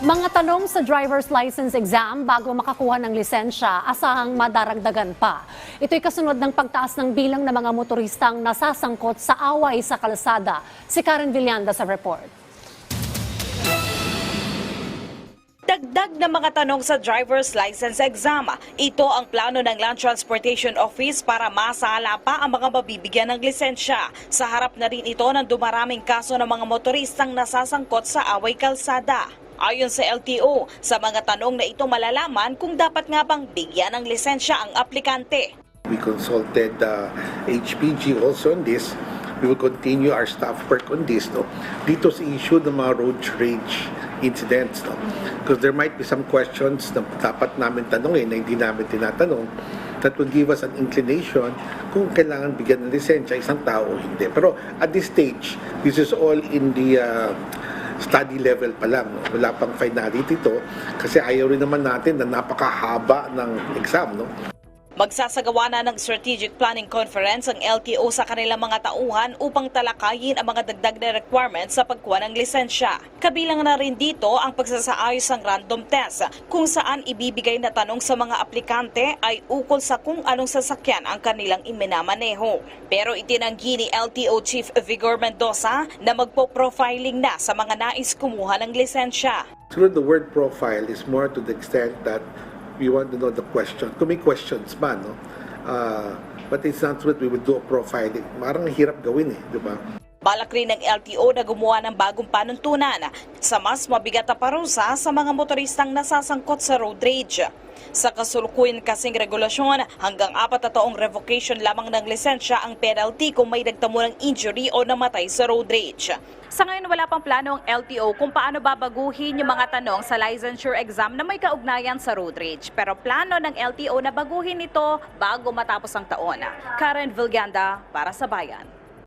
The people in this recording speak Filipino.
Mga tanong sa driver's license exam bago makakuha ng lisensya, asahang madaragdagan pa. Ito'y kasunod ng pagtaas ng bilang ng mga motoristang nasasangkot sa away sa kalsada. Si Karen Villanda sa report. Dagdag na mga tanong sa driver's license exam. Ito ang plano ng Land Transportation Office para masala pa ang mga mabibigyan ng lisensya. Sa harap na rin ito ng dumaraming kaso ng mga motoristang nasasangkot sa away kalsada. Ayon sa LTO, sa mga tanong na ito malalaman kung dapat nga bang bigyan ng lisensya ang aplikante. We consulted uh, HPG also on this. We will continue our staff work on this. No? Dito sa issue ng mga road rage incidents. No? Because there might be some questions na dapat namin tanongin na hindi namin tinatanong that will give us an inclination kung kailangan bigyan ng lisensya isang tao o hindi. Pero at this stage, this is all in the uh, study level pa lang. Wala pang finality to kasi ayaw rin naman natin na napakahaba ng exam. No? Magsasagawa na ng Strategic Planning Conference ang LTO sa kanilang mga tauhan upang talakayin ang mga dagdag na requirements sa pagkuha ng lisensya. Kabilang na rin dito ang pagsasaayos ng random test kung saan ibibigay na tanong sa mga aplikante ay ukol sa kung anong sasakyan ang kanilang iminamaneho. Pero itinanggi ni LTO Chief Vigor Mendoza na magpo-profiling na sa mga nais kumuha ng lisensya. Siguro the word profile is more to the extent that we want to know the question. Kung may questions ba, no? Uh, but it's not what we would do a profiling. Marang hirap gawin eh, di ba? Balak rin ng LTO na gumawa ng bagong panuntunan sa mas mabigat na parusa sa mga motoristang nasasangkot sa road rage. Sa kasulukuyan kasing regulasyon, hanggang apat na taong revocation lamang ng lisensya ang penalty kung may nagtamo ng injury o namatay sa road rage. Sa ngayon, wala pang plano ang LTO kung paano babaguhin yung mga tanong sa licensure exam na may kaugnayan sa road rage. Pero plano ng LTO na baguhin ito bago matapos ang taon. Karen Vilganda para sa Bayan.